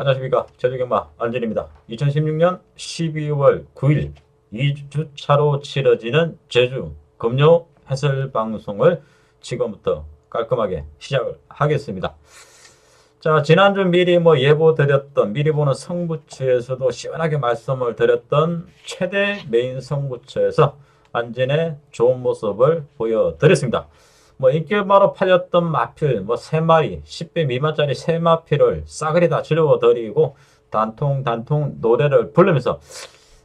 안녕하십니까 제주경마 안진입니다. 2016년 12월 9일 2주차로 치러지는 제주 금요 해설 방송을 지금부터 깔끔하게 시작을 하겠습니다. 자 지난주 미리 뭐 예보 드렸던 미리 보는 성부처에서도 시원하게 말씀을 드렸던 최대 메인 성부처에서 안진의 좋은 모습을 보여드렸습니다. 뭐 인기바로 팔렸던 마필 뭐 3마리 10배 미만짜리 3마필을 싸그리 다 질러드리고 단통 단통 노래를 부르면서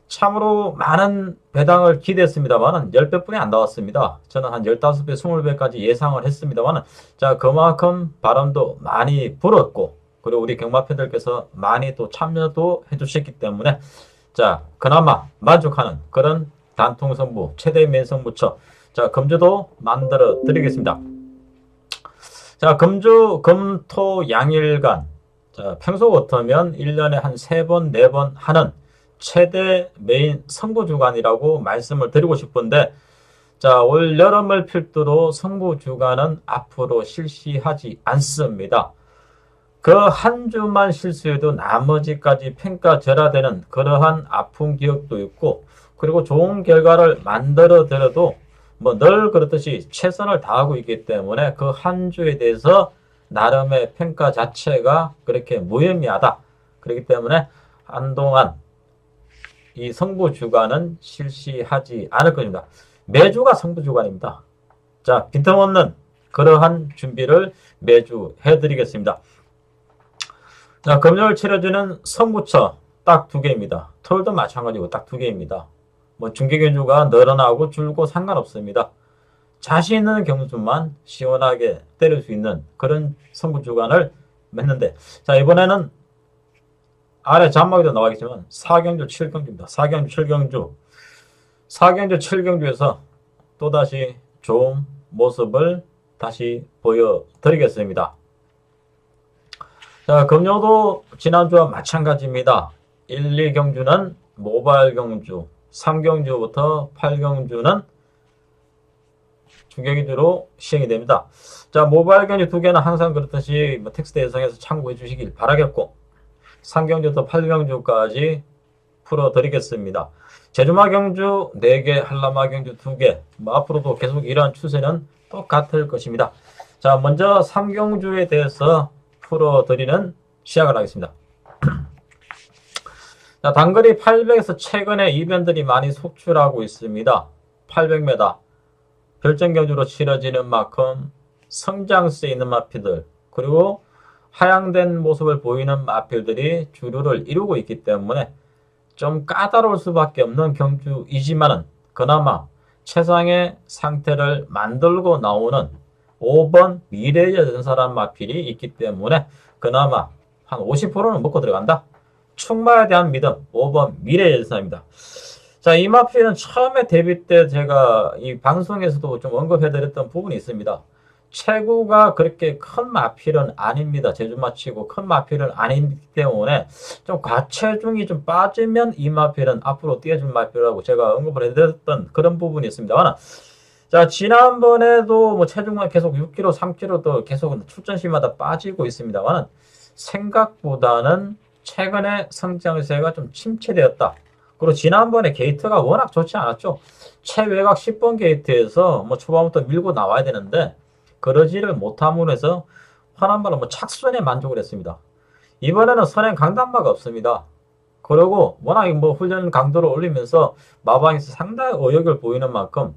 참으로 많은 배당을 기대했습니다만은 10배뿐이 안 나왔습니다. 저는 한 15배, 20배까지 예상을 했습니다만은 자 그만큼 바람도 많이 불었고 그리고 우리 경마팬들께서 많이 또 참여도 해주셨기 때문에 자 그나마 만족하는 그런 단통 선부 최대 맨성부처 자, 금주도 만들어 드리겠습니다. 자, 금주, 금 토, 양일간. 자, 평소 같으면 1년에 한 3번, 4번 하는 최대 메인 성부 주간이라고 말씀을 드리고 싶은데, 자, 올 여름을 필두로 성부 주간은 앞으로 실시하지 않습니다. 그 한 주만 실수해도 나머지까지 평가절하되는 그러한 아픈 기억도 있고, 그리고 좋은 결과를 만들어 드려도 뭐 늘 그렇듯이 최선을 다하고 있기 때문에 그 한 주에 대해서 나름의 평가 자체가 그렇게 무의미하다. 그렇기 때문에 한동안 이 성부 주간은 실시하지 않을 것입니다. 매주가 성부 주간입니다. 자, 빈틈없는 그러한 준비를 매주 해드리겠습니다. 자, 금요일 치러지는 성부처 딱 두 개입니다. 토요일도 마찬가지고 딱 두 개입니다. 뭐 중계 견주가 늘어나고 줄고 상관없습니다. 자신 있는 경주만 시원하게 때릴 수 있는 그런 선구 주간을 맺는데 자 이번에는 아래 자막에도 나와있지만 4경주 7경주입니다. 4경주 7경주 4경주 7경주에서 또다시 좋은 모습을 다시 보여드리겠습니다. 자 금요도 지난주와 마찬가지입니다. 1, 2경주는 모바일 경주 3경주부터 8경주는 중경주로 시행이 됩니다. 자, 모바일 경주 두 개는 항상 그렇듯이 뭐 텍스트 예상해서 참고해 주시길 바라겠고 3경주부터 8경주까지 풀어드리겠습니다. 제주마 경주 4개, 한라마 경주 2개, 뭐 앞으로도 계속 이러한 추세는 똑같을 것입니다. 자, 먼저 3경주에 대해서 풀어드리는 시작을 하겠습니다. 자, 단거리 800에서 최근에 이변들이 많이 속출하고 있습니다. 800m 결정경주로 치러지는 만큼 성장세 있는 마필들 그리고 하향된 모습을 보이는 마필들이 주류를 이루고 있기 때문에 좀 까다로울 수밖에 없는 경주이지만은 그나마 최상의 상태를 만들고 나오는 5번 미래의 전사란 마필이 있기 때문에 그나마 한 50%는 먹고 들어간다. 충마에 대한 믿음 5번 미래의 전사입니다. 자, 이 마필은 처음에 데뷔 때 제가 이 방송에서도 좀 언급해드렸던 부분이 있습니다. 체구가 그렇게 큰 마필은 아닙니다. 제주마치고 큰 마필은 아니기 때문에 좀 과체중이 좀 빠지면 이 마필은 앞으로 뛰어줄 마필이라고 제가 언급을 해드렸던 그런 부분이 있습니다만 자, 지난번에도 뭐 체중은 계속 6kg, 3kg도 계속 출전 시마다 빠지고 있습니다만 생각보다는 최근에 성장세가 좀 침체되었다. 그리고 지난번에 게이트가 워낙 좋지 않았죠. 최외곽 10번 게이트에서 뭐 초반부터 밀고 나와야 되는데 그러지를 못함으로 해서 화난발은 뭐 착순에 만족을 했습니다. 이번에는 선행 강단마가 없습니다. 그리고 워낙 뭐 훈련 강도를 올리면서 마방에서 상당히 의욕을 보이는 만큼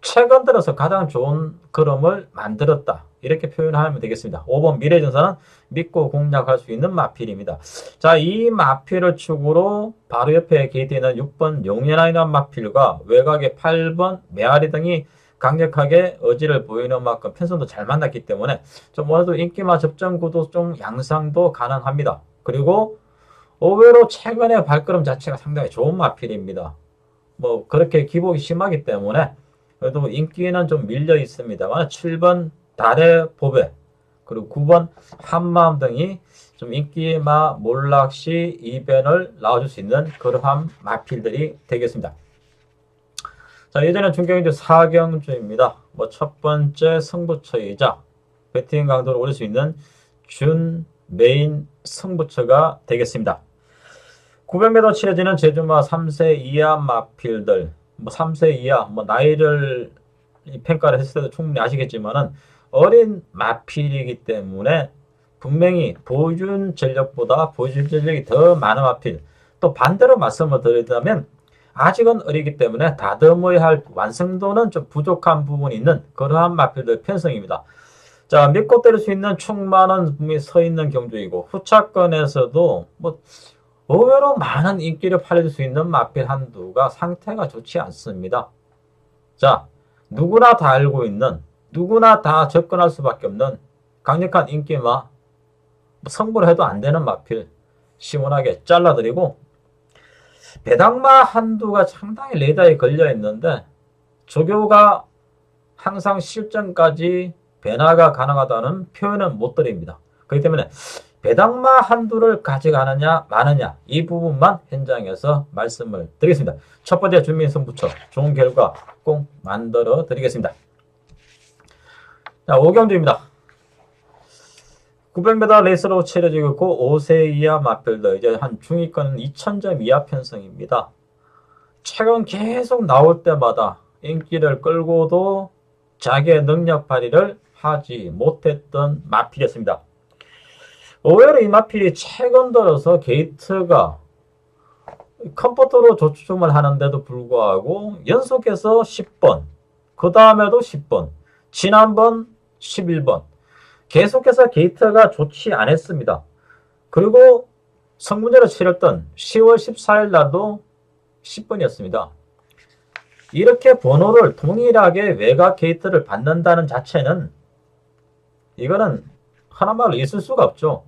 최근 들어서 가장 좋은 그림을 만들었다. 이렇게 표현하면 되겠습니다. 5번 미래전사는 믿고 공략할 수 있는 마필입니다. 자, 이 마필을 축으로 바로 옆에 게이트에 있는 6번 용연아이란 마필과 외곽의 8번 메아리 등이 강력하게 의지를 보이는 만큼 편성도 잘 만났기 때문에 좀 어느도 인기마 접전구도 좀 양상도 가능합니다. 그리고 의외로 최근에 발걸음 자체가 상당히 좋은 마필입니다. 뭐 그렇게 기복이 심하기 때문에 그래도 인기는 좀 밀려 있습니다만 7번 달의 보배 그리고 9번 한마음 등이 좀 인기마 몰락시 이변을 나와줄 수 있는 그러한 마필들이 되겠습니다. 자, 예전에 중경주 4경주입니다. 뭐 첫 번째 승부처이자 배팅 강도를 올릴 수 있는 메인 승부처가 되겠습니다. 900m 치러지는 제주마 3세 이하 마필들, 뭐 3세 이하, 뭐 나이를 이 평가를 했을 때도 충분히 아시겠지만은 어린 마필이기 때문에 분명히 보여준 전력보다 보여준 전력이 더 많은 마필. 또 반대로 말씀을 드리자면 아직은 어리기 때문에 다듬어야 할 완성도는 좀 부족한 부분이 있는 그러한 마필들 편성입니다. 자, 믿고 때릴 수 있는 충만한 분이 서 있는 경주이고 후차권에서도 뭐 의외로 많은 인기를 팔릴 수 있는 마필 한두가 상태가 좋지 않습니다. 자, 누구나 다 알고 있는 누구나 다 접근할 수밖에 없는 강력한 인기마 뭐 성불 해도 안 되는 마필 시원하게 잘라드리고 배당마 한두가 상당히 레이더에 걸려 있는데 조교가 항상 실전까지 변화가 가능하다는 표현은 못 드립니다. 그렇기 때문에 배당마 한두를 가져가느냐 마느냐 이 부분만 현장에서 말씀을 드리겠습니다. 첫 번째 주민선부처 좋은 결과 꼭 만들어 드리겠습니다. 자, 오경주입니다. 900m 레이스로 치러지고 있고 5세 이하 마필드 이제 한 중위권 2000점 이하 편성입니다. 최근 계속 나올 때마다 인기를 끌고도 자기의 능력 발휘를 하지 못했던 마필이었습니다. 의외로 이 마필이 최근 들어서 게이트가 컴포터로 조춤을 하는데도 불구하고 연속해서 10번, 그 다음에도 10번, 지난번 11번, 계속해서 게이트가 좋지 않았습니다. 그리고 성문제로 치렀던 10월 14일 날도 10번이었습니다. 이렇게 번호를 동일하게 외곽 게이트를 받는다는 자체는 이거는 하나말로 있을 수가 없죠.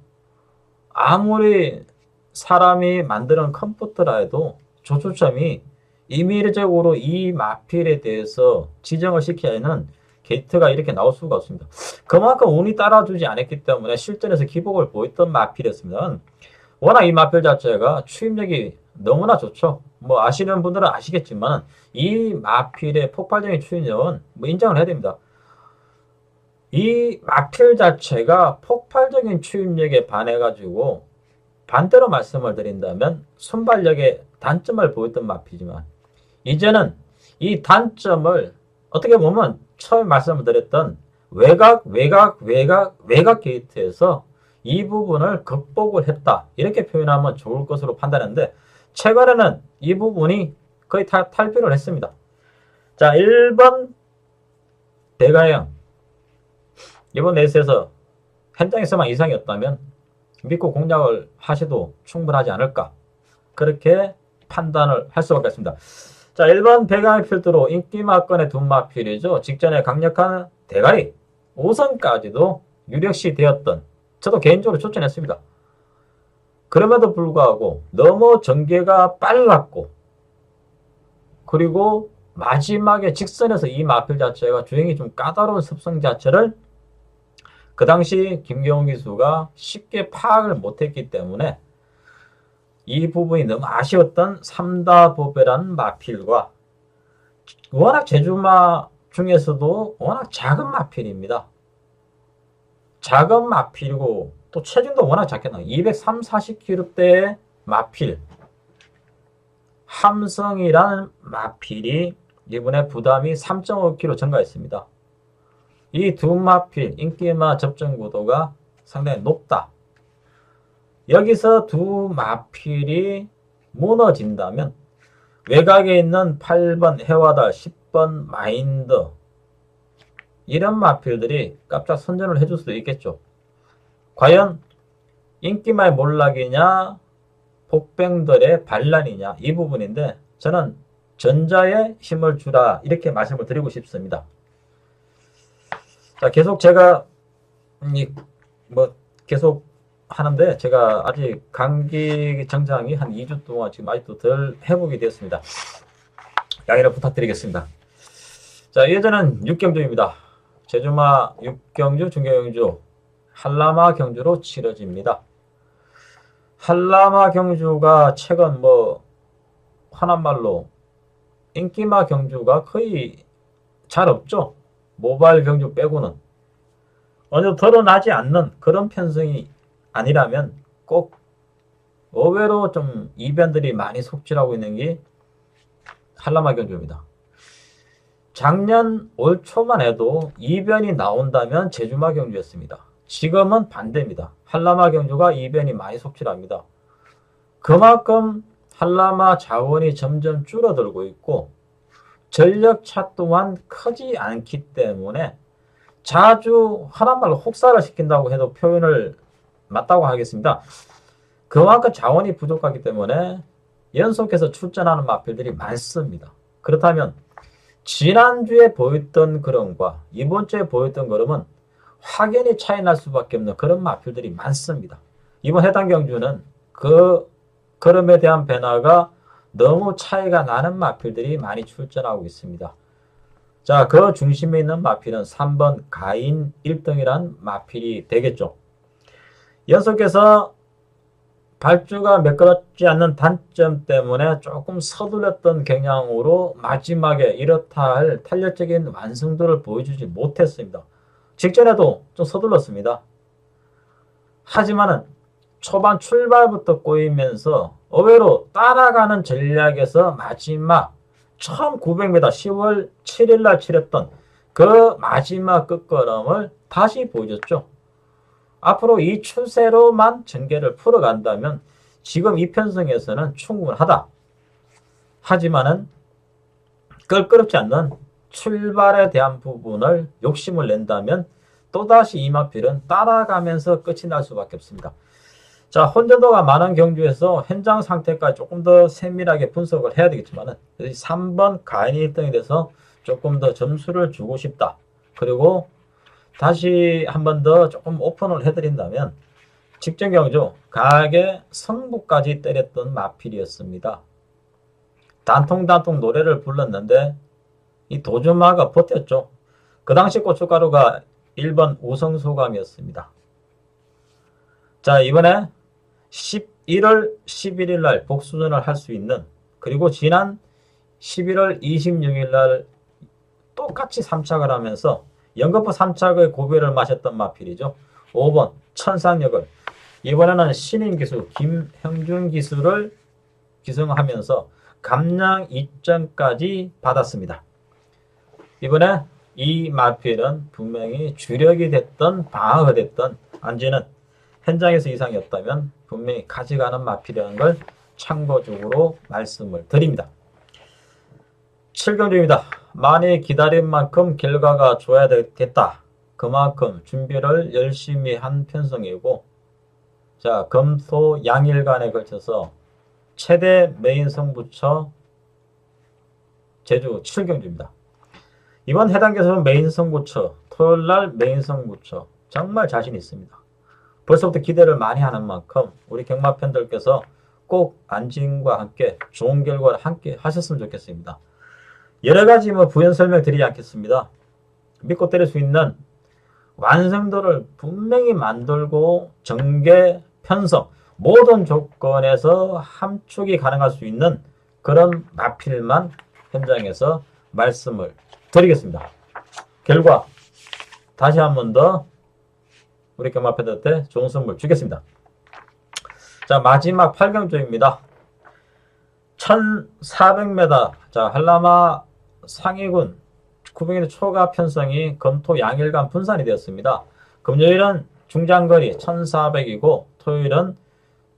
아무리 사람이 만드는 컴퓨터라 해도 조초점이 임의적으로 이 마필에 대해서 지정을 시켜야는 게이트가 이렇게 나올 수가 없습니다. 그만큼 운이 따라주지 않았기 때문에 실전에서 기복을 보였던 마필이었습니다. 워낙 이 마필 자체가 추임력이 너무나 좋죠. 뭐 아시는 분들은 아시겠지만 이 마필의 폭발적인 추임력은 뭐 인정을 해야 됩니다. 이 마필 자체가 폭발적인 추임력에 반해가지고 반대로 말씀을 드린다면 순발력의 단점을 보였던 마피지만 이제는 이 단점을 어떻게 보면 처음 말씀을 드렸던 외곽, 외곽, 외곽, 외곽 게이트에서 이 부분을 극복을 했다. 이렇게 표현하면 좋을 것으로 판단했는데 최근에는 이 부분이 거의 다 탈피를 했습니다. 자, 1번 대가형 이번 레이스에서 현장에서만 이상이 없다면 믿고 공략을 하셔도 충분하지 않을까 그렇게 판단을 할 수밖에 없습니다. 자, 1번 배강의 필두로 인기마건의 둔마필이죠. 직전에 강력한 대가리 5선까지도 유력시 되었던 저도 개인적으로 추천했습니다. 그럼에도 불구하고 너무 전개가 빨랐고 그리고 마지막에 직선에서 이 마필 자체가 주행이 좀 까다로운 습성 자체를 그 당시 김경훈 기수가 쉽게 파악을 못했기 때문에 이 부분이 너무 아쉬웠던 삼다보배란 마필과 워낙 제주마 중에서도 워낙 작은 마필입니다. 작은 마필이고 또 체중도 워낙 작겠나 203, 40kg대의 마필 함성이라는 마필이 이번에 부담이 3.5kg 증가했습니다. 이 두 마필 인기마 접점 구도가 상당히 높다. 여기서 두 마필이 무너진다면 외곽에 있는 8번 해와달, 10번 마인드 이런 마필들이 깜짝 선전을 해줄 수도 있겠죠. 과연 인기말 몰락이냐 복병들의 반란이냐 이 부분인데 저는 전자에 힘을 주라 이렇게 말씀을 드리고 싶습니다. 자 계속 제가 이 뭐 계속 하는데 제가 아직 감기 정장이 한 2주 동안 지금 아직도 덜 회복이 되었습니다. 양해를 부탁드리겠습니다. 자, 예전은 6경주입니다. 제주마 6경주, 중경주, 한라마 경주로 치러집니다. 한라마 경주가 최근 뭐 화난 말로 인기마 경주가 거의 잘 없죠. 모바일 경주 빼고는. 전혀 드러나지 않는 그런 편성이 아니라면 꼭 의외로 좀 이변들이 많이 속출하고 있는 게 한라마 경주입니다. 작년 올 초만 해도 이변이 나온다면 제주마 경주였습니다. 지금은 반대입니다. 한라마 경주가 이변이 많이 속출합니다. 그만큼 한라마 자원이 점점 줄어들고 있고 전력차 또한 크지 않기 때문에 자주 하란 말로 혹사를 시킨다고 해도 표현을 맞다고 하겠습니다. 그만큼 자원이 부족하기 때문에 연속해서 출전하는 마필들이 많습니다. 그렇다면 지난주에 보였던 그림과 이번 주에 보였던 그림은 확연히 차이 날 수밖에 없는 그런 마필들이 많습니다. 이번 해당 경주는 그 그림에 대한 변화가 너무 차이가 나는 마필들이 많이 출전하고 있습니다. 자, 그 중심에 있는 마필은 3번 가인 1등이란 마필이 되겠죠. 연속해서 발주가 매끄럽지 않는 단점 때문에 조금 서둘렀던 경향으로 마지막에 이렇다 할 탄력적인 완성도를 보여주지 못했습니다. 직전에도 좀 서둘렀습니다. 하지만은 초반 출발부터 꼬이면서 의외로 따라가는 전략에서 마지막 1900m 10월 7일 날 치렀던 그 마지막 끝걸음을 다시 보여줬죠. 앞으로 이 추세로만 전개를 풀어간다면 지금 이 편성에서는 충분하다. 하지만은 껄끄럽지 않는 출발에 대한 부분을 욕심을 낸다면 또다시 이마필은 따라가면서 끝이 날 수밖에 없습니다. 자, 혼전도가 많은 경주에서 현장 상태까지 조금 더 세밀하게 분석을 해야 되겠지만은 3번 가인이 1등이 돼서 조금 더 점수를 주고 싶다. 그리고 다시 한 번 더 조금 오픈을 해드린다면 직전 경주 가게 성부까지 때렸던 마필이었습니다. 단통단통 노래를 불렀는데 이 도주마가 버텼죠. 그 당시 고춧가루가 1번 우성소감이었습니다. 자 이번에 11월 11일 날 복수전을 할 수 있는 그리고 지난 11월 26일 날 똑같이 3착을 하면서 연거푸 3착의 고배를 마셨던 마필이죠. 5번 천상역을 이번에는 신인 기수 김형준 기수를 기승하면서 감량 2점까지 받았습니다. 이번에 이 마필은 분명히 주력이 됐던 방어가 됐던 안지는 현장에서 이상이었다면 분명히 가져가는 마필이라는 걸 참고적으로 말씀을 드립니다. 7경주입니다. 많이 기다린 만큼 결과가 좋아야 되겠다. 그만큼 준비를 열심히 한 편성이고 자 금토 양일간에 걸쳐서 최대 메인 성부처 제주 7경주입니다. 이번 해당 개설은 메인 성부처 토요일날 메인 성부처 정말 자신 있습니다. 벌써부터 기대를 많이 하는 만큼 우리 경마 팬들께서 꼭 안진과 함께 좋은 결과를 함께 하셨으면 좋겠습니다. 여러 가지 뭐 부연 설명 드리지 않겠습니다. 믿고 때릴 수 있는 완성도를 분명히 만들고 전개, 편성 모든 조건에서 함축이 가능할 수 있는 그런 마필만 현장에서 말씀을 드리겠습니다. 결과 다시 한 번 더 우리 경마팬들한테 좋은 선물 주겠습니다. 자 마지막 8경주입니다. 1400m 자 한라마 상위군 900m 초과 편성이 검토 양일간 분산이 되었습니다. 금요일은 중장거리 1400이고 토요일은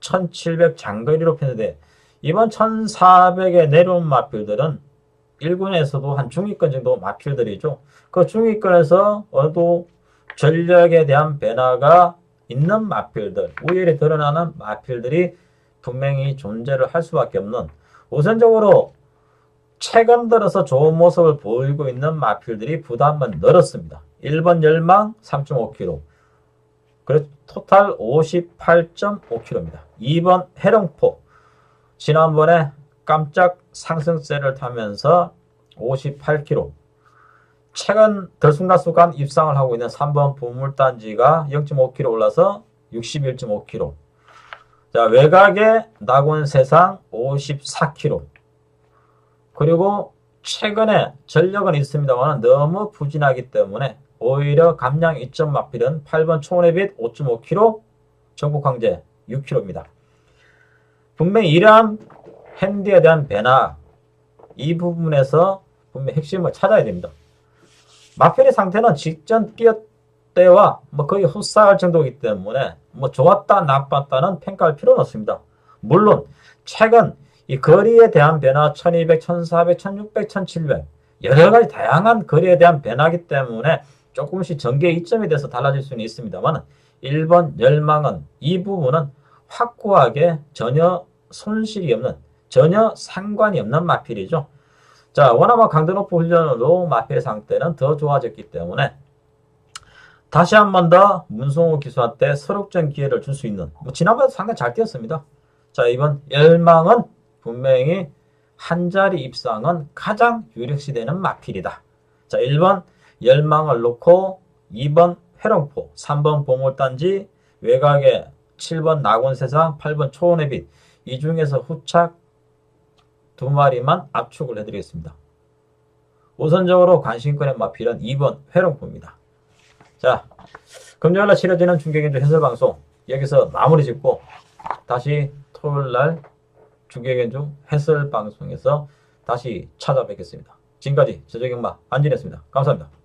1700 장거리로 편성돼 이번 1400에 내려온 마필들은 1군에서도 한 중위권 정도 마필들이죠. 그 중위권에서 어도 전력에 대한 변화가 있는 마필들, 우열이 드러나는 마필들이 분명히 존재를 할 수밖에 없는 우선적으로 최근 들어서 좋은 모습을 보이고 있는 마필들이 부담은 늘었습니다. 1번 열망 3.5kg. 그래서 토탈 58.5kg입니다. 2번 해령포. 지난번에 깜짝 상승세를 타면서 58kg. 최근 들쑥날쑥한 입상을 하고 있는 3번 보물단지가 0.5kg 올라서 61.5kg. 자, 외곽의 낙원 세상 54kg. 그리고 최근에 전력은 있습니다만 너무 부진하기 때문에 오히려 감량 2점 마필은 8번 총원의 빛 5.5kg 전국 황제 6kg입니다. 분명히 이러한 핸디에 대한 배나 이 부분에서 분명 핵심을 찾아야 됩니다. 마필의 상태는 직전 뛰었 때와 뭐 거의 흡사할 정도이기 때문에 뭐 좋았다 나빴다는 평가할 필요는 없습니다. 물론 최근 이 거리에 대한 변화 1200, 1400, 1600, 1700 여러 가지 다양한 거리에 대한 변화기 때문에 조금씩 전개 이점에 대해서 달라질 수는 있습니다만 1번 열망은 이 부분은 확고하게 전혀 손실이 없는 전혀 상관이 없는 마필이죠. 자, 원화마 강도 높은 훈련으로 마필의 상태는 더 좋아졌기 때문에 다시 한 번 더 문성호 기수한테 서력전 기회를 줄 수 있는 뭐 지난번에도 상당히 잘 뛰었습니다. 자 이번 열망은 분명히 한 자리 입상은 가장 유력시되는 마필이다. 자 1번 열망을 놓고 2번 회롱포 3번 보물단지 외곽에 7번 낙원세상 8번 초원의 빛 이 중에서 후착 두 마리만 압축을 해드리겠습니다. 우선적으로 관심권의 마필은 2번 회롱포입니다. 자, 금요일날 치러지는 중계견주 해설방송 여기서 마무리 짓고 다시 토요일날 중계견주 해설방송에서 다시 찾아뵙겠습니다. 지금까지 저정경마 안진했습니다. 감사합니다.